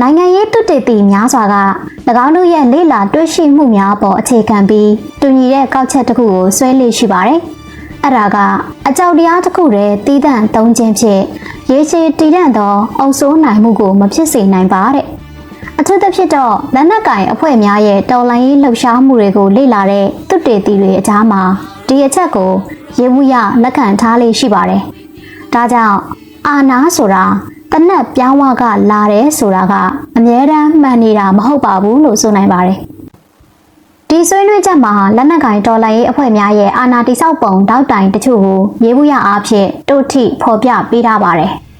နိုင်ငံရေးတုတေတီများစွာက၎င်းတို့ရဲ့လေ့လာတွေ့ရှိမှုများပေါ်အခြေခံပြီးတူညီတဲ့ကောက်ချက်တစ်ခုကိုဆွဲလေ့ရှိပါတယ်။အဲ့ဒါကအကြောက်တရားတစ်ခုတည်းတီးတန့်သုံးခြင်းဖြင့်ရေရှည်တည်တံ့သောအုပ်စိုးနိုင်မှုကိုမဖြစ်စေနိုင်ပါတဲ့အထူးသဖြင့်တော့လက်နက်ကင်အဖွဲ့များရဲ့တော်လှန်ရေးလှုပ်ရှားမှုတွေကိုလေ့လာတဲ့တုတေတီတွေအကြားမှာဒီအချက်ကိုရေဘူးရလက်ခံထားလေးရှိပါတယ်။ဒါကြောင့်အာနာဆိုတာတ နက်ပြောင်းဝကလာတယ်ဆိုတာကအမြဲတမ်းမှန်နေတာမဟုတ်ပါဘူးလို့ဆိုနိုင်ပါတယ်။ဒီဆွေးနွေးချက်မှာလက်နက်ကင်တော်လှန်ရေးအဖွဲ့များရဲ့အာဏာတိစောက်ပုံတောက်တိုင်တချို့ကိုရေဘူးရအားဖြင့်တို့ထိဖော်ပြပေးထားပါတယ်။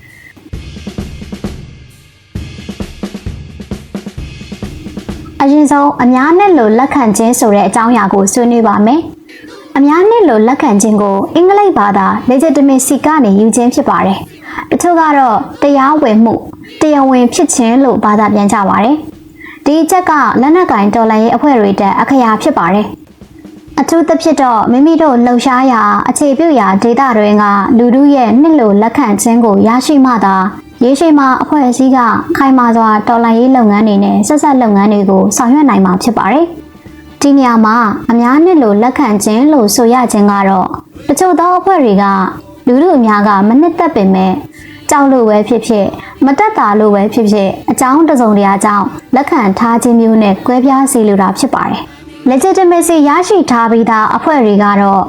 အရင်ဆုံးအများနဲ့လို့လက်ခံခြင်းဆိုတဲ့အကြောင်းအရာကိုဆွေးနွေးပါမယ်။အများနဲ့လို့လက်ခံခြင်းကိုအင်္ဂလိပ်ဘာသာ legitimacy ကနေယူခြင်းဖြစ်ပါတယ်။ တချို့ကတော့တရားဝင်မှုတရားဝင်ဖြစ်ခြင်းလို့ဘာသာပြန်ကြပါတယ်။ဒီအချက်ကလက်နက်ကင်တော်လှန်ရေးအဖွဲ့တွေတက်အခရာဖြစ်ပါတယ်။အထူးသဖြင့်တော့မိမိတို့လှုပ်ရှားရာအခြေပြုရာဒေတာတွေကလူတို့ရဲ့နှစ်လိုလက်ခံခြင်းကိုရရှိမှသာရေရှည်မှာအဖွဲ့အစည်းကခိုင်မာစွာတော်လှန်ရေးလုပ်ငန်းတွေနဲ့ဆက်ဆက်လုပ်ငန်းတွေကိုဆောင်ရွက်နိုင်မှာဖြစ်ပါတယ်။ဒီနေရာမှာအများနဲ့လို့လက်ခံခြင်းလို့ဆိုရခြင်းကတော့တချို့သောအဖွဲ့တွေက လူတို့အများကမနစ်သက်ပင်မဲ့ကြောက်လို့ပဲဖြစ်ဖြစ်မတက်တာလို့ပဲဖြစ်ဖြစ်အကြောင်းတစုံတရာကြောင့်လက်ခံထားခြင်းမျိုးနဲ့ကွဲပြားစေလိုတာဖြစ်ပါတယ်။ legitimacy ရရှိထားပြီးသားအဖွဲ့တွေကတော့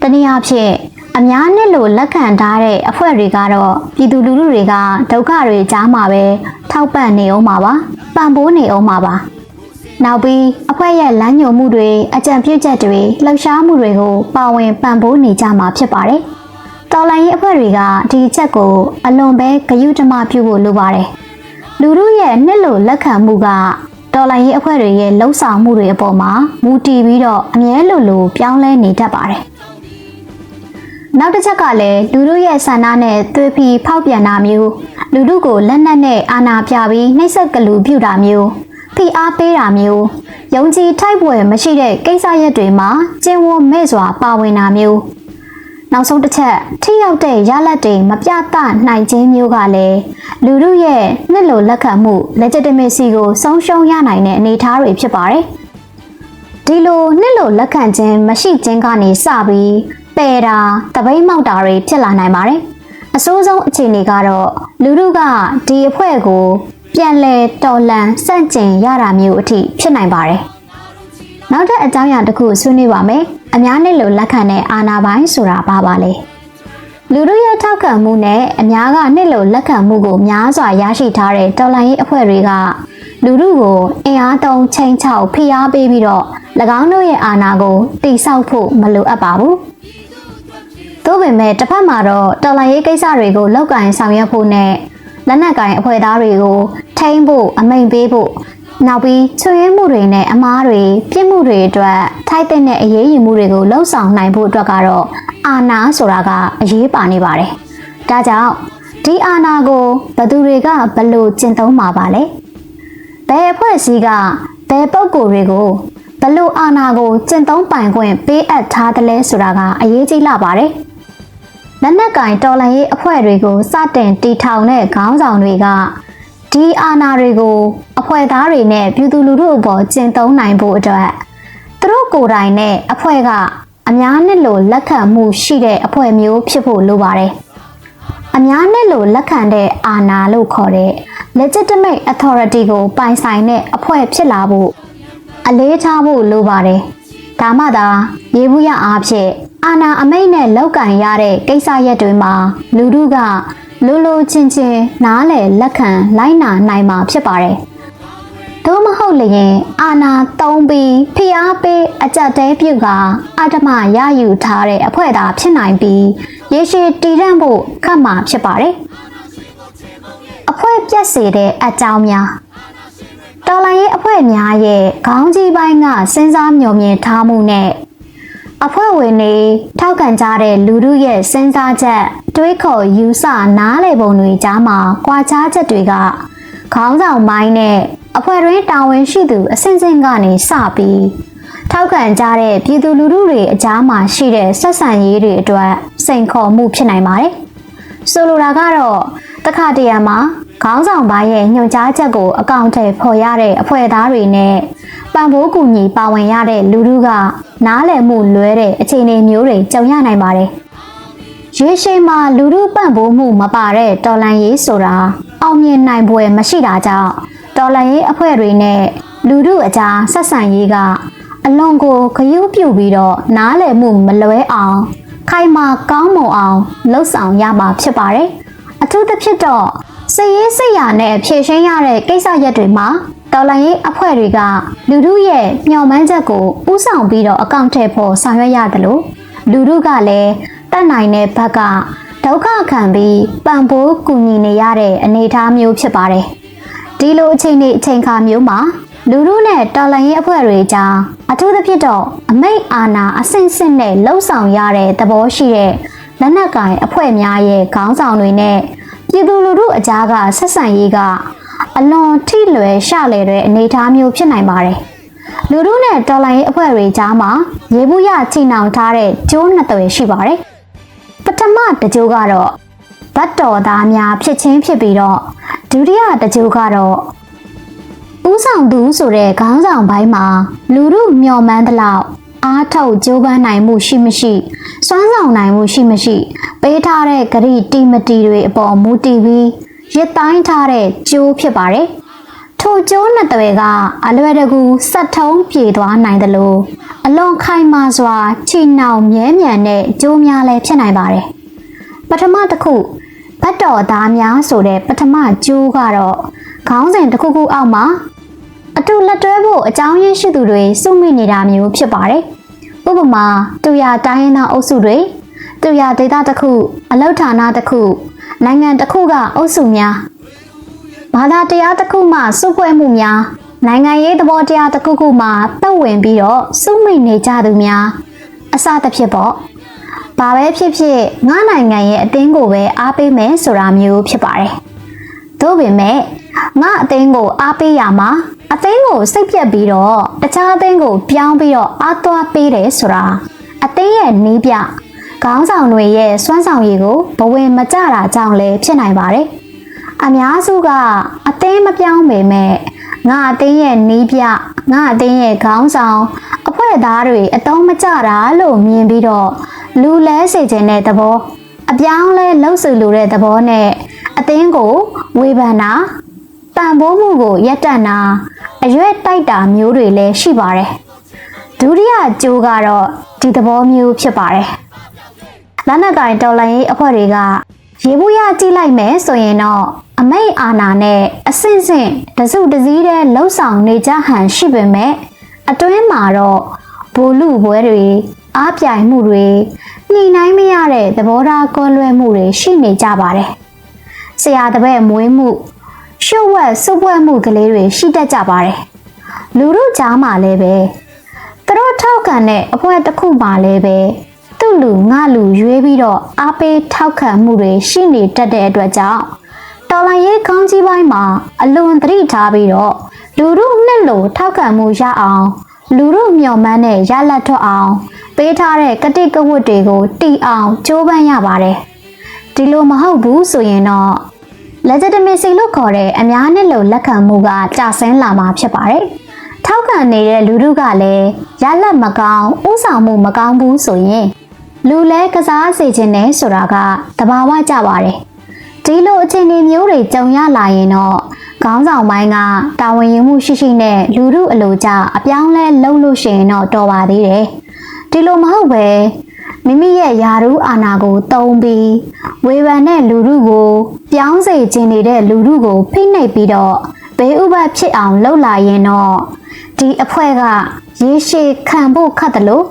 တနည်းအားဖြင့်အများနဲ့လို့လက်ခံထားတဲ့အဖွဲ့တွေကတော့ပြည်သူလူထုတွေကဒုက္ခတွေကြားမှာပဲထောက်ပံ့နေအောင်ပါပါပံ့ပိုးနေအောင်ပါပါနောက်ပြီးအဖွဲ့ရဲ့လမ်းညွှန်မှုတွေအကြံပြုချက်တွေလှုပ်ရှားမှုတွေကိုပါဝင်ပံ့ပိုးနေကြမှာဖြစ်ပါတယ် တော်လိုင်းရေးအဖွဲ့တွေကဒီချက်ကိုအလွန်ပဲဂရုတမပြုဖို့လိုပါတယ်လူထုရဲ့နှစ်လို့လက်ခံမှုကတော်လိုင်းရေးအဖွဲ့တွေရဲ့လှုပ်ဆောင်မှုတွေအပေါ်မှာမူတည်ပြီးတော့အမြဲလိုလိုပြောင်းလဲနေတတ်ပါတယ်နောက်တစ်ချက်ကလည်းလူတို့ရဲ့ဆန္ဒနဲ့သွေးဖီဖောက်ပြန်တာမျိုးလူတို့ကိုလက်နက်နဲ့အာဏာပြပြီးနှိပ်စက်ကလူပြုတာမျိုးဖိအားပေးတာမျိုးယုံကြည်ထိုက်ပွဲမရှိတဲ့ကိစ္စရက်တွေမှာကျင့်ဝတ်မဲ့စွာပါဝင်တာမျိုး နောက်ဆုံးတစ်ချက်ထိရောက်တဲ့ရလဒ်တွေမပြသနိုင်ခြင်းမျိုးကလည်းလူတို့ရဲ့နှစ်လိုလက်ခံမှု legitimacy ကိုဆုံးရှုံးရနိုင်တဲ့အနေအထားတွေဖြစ်ပါတယ်ဒီလိုနှစ်လိုလက်ခံခြင်းမရှိခြင်းကနေစပြီးပယ်တာတပိတ်မောက်တာတွေဖြစ်လာနိုင်ပါတယ်။အဆိုးဆုံးအခြေအနေကတော့လူတို့ကဒီအဖွဲ့ကို ပြန်လဲတော်လန်စန့်ကျင်ရတာမျိုးအထိဖြစ်နိုင်ပါတယ်။နောက်ထပ်အကြောင်းအရာတစ်ခုဆွေးနွေးပါမယ်။ အများနဲ့လို့လက်ခံတဲ့အာနာပိုင်းဆိုတာဘာပါလဲ။လူတို့ရဲ့ထောက်ခံမှုနဲ့အများကနှစ်လို့လက်ခံမှုကိုများစွာရရှိထားတဲ့တော်လှန်ရေးအဖွဲ့တွေကလူတို့ကိုအင်အားသုံးချိန်ချောက်ဖိအားပေးပြီးတော့၎င်းတို့ရဲ့အာဏာကိုတိဆောက်ဖို့မလိုအပ်ပါဘူး။သို့ပေမဲ့တစ်ဖက်မှာတော့တော်လှန်ရေးကိစ္စတွေကိုလောက်ကင်ဆောင်ရွက်ဖို့နဲ့လက်နက်ကင်အဖွဲ့သားတွေကိုထိန်းဖို့အမိန်ပေးဖို့ နောက်ပြီးချွေးမှုတွေနဲ့အမားတွေပြစ်မှုတွေအတွက်ထိုက်တဲ့အရေးယူမှုတွေကိုလှုံ့ဆော်နိုင်ဖို့အတွက်ကတော့အာဏာဆိုတာကအရေးပါနေပါတယ်။ဒါကြောင့်ဒီအာဏာကိုဘသူတွေကဘလို့ကျင့်သုံးမှာပါလဲ။ဘယ်အဖွဲ့အစည်းကဘယ်ပုံကိုယ်တွေကိုဘလို့အာဏာကိုကျင့်သုံးပိုင်ခွင့်ပေးအပ်ထားတယ်လဲဆိုတာကအရေးကြီးလာပါတယ်။လက်နက်ကင်တော်လှန်ရေးအဖွဲ့တွေကိုစတင်တီထောင်တဲ့ခေါင်းဆောင်တွေက ဒီအာဏာတွေကိုအဖွဲ့သားတွေနဲ့ပြည်သူလူထုအပေါ်ကျင့်သုံးနိုင်ဖို့အတွက်သူတို့ကိုယ်တိုင်နဲ့အဖွဲ့ကအများနဲ့လို့လက်ခံမှုရှိတဲ့အဖွဲ့မျိုးဖြစ်ဖို့လိုပါတယ်။အများနဲ့လို့လက်ခံတဲ့အာဏာလို့ခေါ်တဲ့ legitimate authority ကိုပိုင်ဆိုင်တဲ့အဖွဲ့ဖြစ်လာဖို့အလေးထားဖို့လိုပါတယ်။ဒါမှသာရေဘူးရအားဖြင့်အာနာအမိတ်နဲ့လောက်ကင်ရတဲ့ကိစ္စရက်တွေမှာလူတို့က လိုလိုချင်းချင်းနားလည်လက်ခံလိုက်နာနိုင်မှာဖြစ်ပါတယ်။သို့မဟုတ်လျင်အာနာသုံးပြီးဖျားပေးအကြက်တဲပြုတ်ကအတ္တမရယူထားတဲ့အဖွဲ့သားဖြစ်နိုင်ပြီးရေရှည်တည်တံ့ဖို့ခက်မှာဖြစ်ပါတယ်။အဖွဲ့ပြက်စေတဲ့အကြောင်းများတော်လိုင်းရဲ့အဖွဲ့များရဲ့ခေါင်းကြီးပိုင်းကစဉ်းစားမျှော်မြင်ထားမှုနဲ့ အဖွဲ့ဝင်တွေထောက်ခံကြတဲ့လူထုရဲ့စဉ်းစားချက်တွေးခေါ်ယူဆနားလည်ပုံတွေကြားမှာကွာခြားချက်တွေကခေါင်းဆောင်ပိုင်းနဲ့အဖွဲ့တွင်းတာဝန်ရှိသူအစဉ်စဉ်ကနေစပြီးထောက်ခံကြတဲ့ပြည်သူလူထုတွေအကြားမှာရှိတဲ့ဆက်ဆံရေးတွေအတွက်စိန်ခေါ်မှုဖြစ်နိုင်ပါတယ်ဆိုလိုတာကတော့တခါတရံမှာခေါင်းဆောင်ပိုင်းရဲ့ညွှန်ကြားချက်ကိုအကောင့်ထဲဖော်ရတဲ့အဖွဲ့သားတွေနဲ့ ပံ့ပိုးကူညီပါဝင်ရတဲ့လူထုကနားလည်မှုလွဲတဲ့အခြေအနေမျိုးတွေကြုံရနိုင်ပါတယ်။ရေရှည်မှာလူထုပံ့ပိုးမှုမပါတဲ့တော်လန်ရေးဆိုတာအောင်မြင်နိုင်ပွဲမရှိတာကြောင့်တော်လန်ရေးအဖွဲ့တွေနဲ့လူထုအကြားဆက်ဆံရေးကအလွန်ကိုခရုပြုတ်ပြီးတော့နားလည်မှုမလွဲအောင်ခိုင်မာကောင်းမွန်အောင်လှုပ်ဆောင်ရမှာဖြစ်ပါတယ်။အထူးသဖြင့်တော့စိတ်ရေးစိတ်ရနဲ့ဖြည့်ရှင်းရတဲ့ကိစ္စရပ်တွေမှာ တော်လိုင်းရေးအဖွဲ့တွေကလူထုရဲ့မျှော်မှန်းချက်ကိုဥဆောင်ပြီးတော့အကောင့်ထဲပေါ်ဆောင်ရွက်ရတယ်လို့လူထုကလည်းတတ်နိုင်တဲ့ဘက်ကဒုက္ခခံပြီးပံ့ပိုးကူညီနေရတဲ့အနေအထားမျိုးဖြစ်ပါတယ်။ဒီလိုအချိန်နဲ့အချိန်ခါမျိုးမှာလူထုနဲ့တော်လှန်ရေးအဖွဲ့တွေကြားအထူးသဖြင့်တော့အမိတ်အာဏာအဆင့်ဆင့်နဲ့လှုပ်ဆောင်ရတဲ့သဘောရှိတဲ့လက်နက်ကင်အဖွဲ့များရဲ့ခေါင်းဆောင်တွေနဲ့ပြည်သူလူထုအကြားကဆက်ဆံရေးက အလွန်ထိလွယ်ရှလွယ်တဲ့အနေအထားမျိုးဖြစ်နိုင်ပါတယ်။လူထုနဲ့တော်လှန်ရေးအဖွဲ့တွေကြားမှာရေဘူးရချိနှောင်ထားတဲ့ကျိုးနှစ်သွယ်ရှိပါတယ်။ပထမတစ်ကြိုးကတော့ဗတ်တော်သားများဖြစ်ချင်းဖြစ်ပြီးတော့ဒုတိယတစ်ကြိုးကတော့ဦးဆောင်သူဆိုတဲ့ခေါင်းဆောင်ပိုင်းမှာလူမှုမျှော်မှန်းသလောက်အားထုတ်ကြိုးပမ်းနိုင်မှုရှိမရှိစွမ်းဆောင်နိုင်မှုရှိမရှိ ပေးထားတဲ့ဂရိတီမတီတွေအပေါ်မူတည်ပြီး ရစ်တိုင်းထားတဲ့ကြိုးဖြစ်ပါတယ်။ထိုကြိုးနှစ်တွေကအလွယ်တကူဆက်ထုံးပြေသွားနိုင်တယ်လို့အလွန်ခိုင်မာစွာချီနှောင်မြဲမြံတဲ့ကြိုးများလည်းဖြစ်နိုင်ပါတယ်။ပထမတစ်ခုဘတ်တော်သားများဆိုတဲ့ပထမကြိုးကတော့ခေါင်းစဉ်တစ်ခုခုအောက်မှာအတူလက်တွဲဖို့အကြောင်းရင်းရှိသူတွေစုမိနေတာမျိုးဖြစ်ပါတယ်။ဥပမာတူရတိုင်းရင်းသားအုပ်စုတွေတူရဒေသတစ်ခုအလောက်ဌာနတစ်ခု နိုင်ငံတစ်ခုကအုပ်စုများဘာသာတရားတစ်ခုမှစုဖွဲ့မှုများနိုင်ငံရေးသဘောတရားတစ်ခုခုမှတက်ဝင်ပြီးတော့စုမိနေကြသူများအစသဖြင့်ပေါ့။ဘာပဲဖြစ်ဖြစ်ငါနိုင်ငံရဲ့အတင်းကိုပဲအားပေးမယ်ဆိုတာမျိုးဖြစ်ပါတယ်။သို့ပေမဲ့ငါအသိန်းကိုအားပေးရမှာအသိန်းကိုစိတ်ပြက်ပြီးတော့တခြားအသိန်းကိုပြောင်းပြီးတော့အားသွားပေးတယ်ဆိုတာအသိန်းရဲ့နီးပြ ခေါင်းဆောင်တွေရဲ့စွမ်းဆောင်ရည်ကိုဘဝင်မကြတာကြောင့်လည်းဖြစ်နိုင်ပါတယ်အများစုကအသိန်းမပြောင်းပေမဲ့ငါအသိန်းရဲ့နီးပြငါအသိန်းရဲ့ခေါင်းဆောင်အဖွဲ့သားတွေအတုံးမကြတာလို့မြင်ပြီးတော့လူလဲစေခြင်းတဲ့သဘောအပြောင်းလဲလှုပ်ဆူလိုတဲ့သဘောနဲ့အသင်းကိုဝေဖန်တာပံ့ပိုးမှုကိုရပ်တန့်တာအရွက်တိုက်တာမျိုးတွေလည်းရှိပါတယ်ဒုတိယကြိုးကတော့ဒီသဘောမျိုးဖြစ်ပါတယ် လက်နက်ကင်တော်လိုင်းရေးအဖွဲ့တွေကရေဘူးရကြည့်လိုက်မယ်ဆိုရင်တော့အမိတ်အာနာနဲ့အဆင့်ဆင့်တစုတစည်းတဲ့လှုပ်ဆောင်နေကြဟန်ရှိပေမဲ့အတွင်းမှာတော့ဘူလူပွဲတွေအားပြိုင်မှုတွေညှိနှိုင်းမရတဲ့သဘောထားကွဲလွဲမှုတွေရှိနေကြပါတယ်။ဆရာတပည့်မွေးမှုရှုပ်ဝက်စုပ်ဝက်မှုကလေးတွေရှိတတ်ကြပါတယ်။လူတို့ကြားမှာလည်းပဲသူတို့ထောက်ခံတဲ့အဖွဲတစ်ခုမှလည်းပဲ သူ့လူငါလူရွေးပြီးတော့အားပေးထောက်ခံမှုတွေရှိနေတတ်တဲ့အတွက်ကြောင့်တော်လိုင်းရေးကောင်းကြီးပိုင်းမှာအလွန်သတိထားပြီးတော့လူတို့နဲ့လို့ထောက်ခံမှုရအောင်လူတို့မျှော်မှန်းတဲ့ရလက်ထွက်အောင် ပေးထားတဲ့ကတိကဝတ်တွေကိုတီအောင်ကြိုးပမ်းရပါတယ်ဒီလိုမဟုတ်ဘူးဆိုရင်တော့ legitimacy လို့ခေါ်တဲ့အများနဲ့လို့လက်ခံမှုကကျဆင်းလာမှာဖြစ်ပါတယ်ထောက်ခံနေတဲ့လူတို့ကလည်းရလက်မကောင်းဥဆောင်မှုမကောင်းဘူးဆိုရင် လူလဲကစားစေခြင်းနဲ့ဆိုတာကတဘာဝကြပါတယ်ဒီလိုအခြေအနေမျိုးတွေကြုံရလာရင်တော့ခေါင်းဆောင်ပိုင်းကတာဝန်ယူမှုရှိရှိနဲ့လူမှုအလိုကြအပြောင်းလဲလုပ်လို့ရှိရင်တော့တော်ပါသေးတယ်ဒီလိုမဟုတ်ပဲမိမိရဲ့ယာရုအာဏာကိုတုံးပြီးဝေဖန်တဲ့လူမှုကို ပြောင်းစေခြင်းနေတဲ့လူမှုကိုဖိနှိပ်ပြီးတော့ဘေးဥပတ်ဖြစ်အောင်လှုပ်လာရင်တော့ဒီအဖွဲ့ကရေရှည်ခံဖို့ခတ်တယ်လို့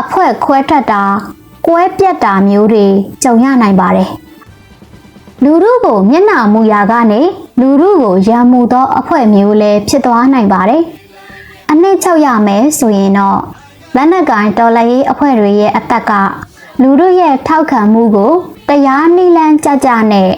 အဖွဲ့ခွဲထွက်တာ ကွဲပြတ်တာမျိုးတွေကြုံရနိုင်ပါတယ်လူမှုကိုမျက်နှာမူရာကနေလူမှုကိုရံမှုသောအဖွဲ့မျိုးလည်းဖြစ်သွားနိုင်ပါတယ်အနှစ်ချုပ်ရမယ်ဆိုရင်တော့လက်နက်ကိုင်တော်လှန်ရေးအဖွဲ့တွေရဲ့အသက်ကလူတို့ရဲ့ထောက်ခံမှုကိုတရားနည်းလမ်းကြကြနဲ့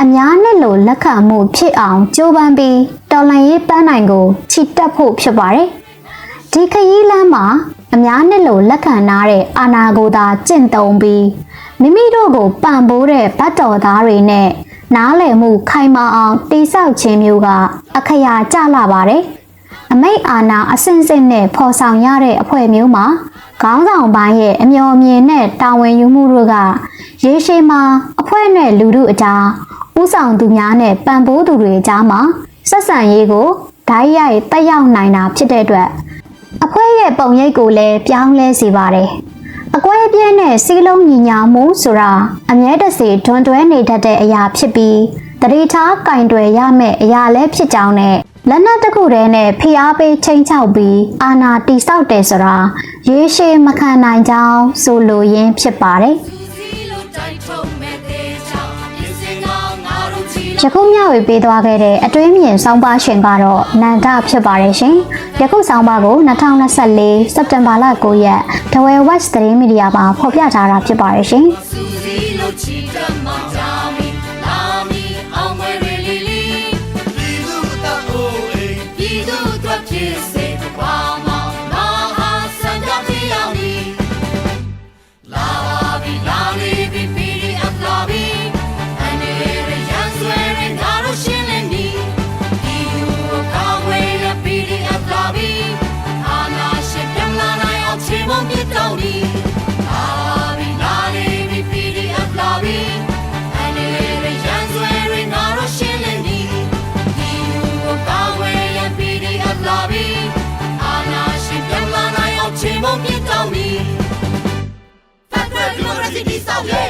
အများနဲ့လို့လက်ခံမှုဖြစ်အောင်ကြိုးပမ်းပြီးတော်လှန်ရေးပန်းနိုင်ကိုချီတက်ဖို့ဖြစ်ပါတယ်။ဒီခရီးလမ်းမှာ အများနဲ့လို့လက်ခံထားတဲ့အာနာကိုသာကျင့်သုံးပြီးမိမိတို့ကိုပံ့ပိုးတဲ့ဗတ်တော်သားတွေနဲ့နားလည်မှုခိုင်မာအောင်တိဆောက်ခြင်းမျိုးက အခရာကျလာပါတယ်။အမိတ်အာဏာအစင်စစ်နဲ့ဖော်ဆောင်ရတဲ့အဖွဲ့မျိုးမှာခေါင်းဆောင်ပိုင်းရဲ့အမျှော်အမြင်နဲ့တာဝန်ယူမှုတို့ကရေရှည်မှာအဖွဲ့နဲ့လူထုအကြားဥဆောင်သူများနဲ့ပံ့ပိုးသူတွေအကြားမှာဆက်ဆံရေးကိုဓာတ်ရိုက်တက်ရောက်နိုင်တာဖြစ်တဲ့အတွက် အဖွဲ့ရဲ့ပုံရိပ်ကိုလည်းပြောင်းလဲစေပါတယ်။အကွဲအပြဲနဲ့စီးလုံးညီညာမှုဆိုတာအမြဲတစေတွန်တွဲနေတတ်တဲ့အရာဖြစ်ပြီးတတိထားကင်တွယ်ရမယ့်အရာလည်းဖြစ်ကြောင်းနဲ့လက်နက်တစ်ခုတည်းနဲ့ဖိအားပေးချိန်ချောက်ပြီးအာဏာတိဆောက်တယ်ဆိုတာရေရှည်မခံနိုင်ကြောင်းဆိုလိုရင်းဖြစ်ပါတယ် ယခုမျှဝေပေးသွားခဲ့တဲ့အတွင်းမြင်စောင်းပါရှင်ကတော့နန္ဒဖြစ်ပါတယ်ရှင်။ယခုစောင်းပါကို2024စက်တင်ဘာလ9ရက်ဒဝဲ Watch သတင်းမီဒီယာမှာဖော်ပြထားတာဖြစ်ပါတယ်ရှင်။ ချေ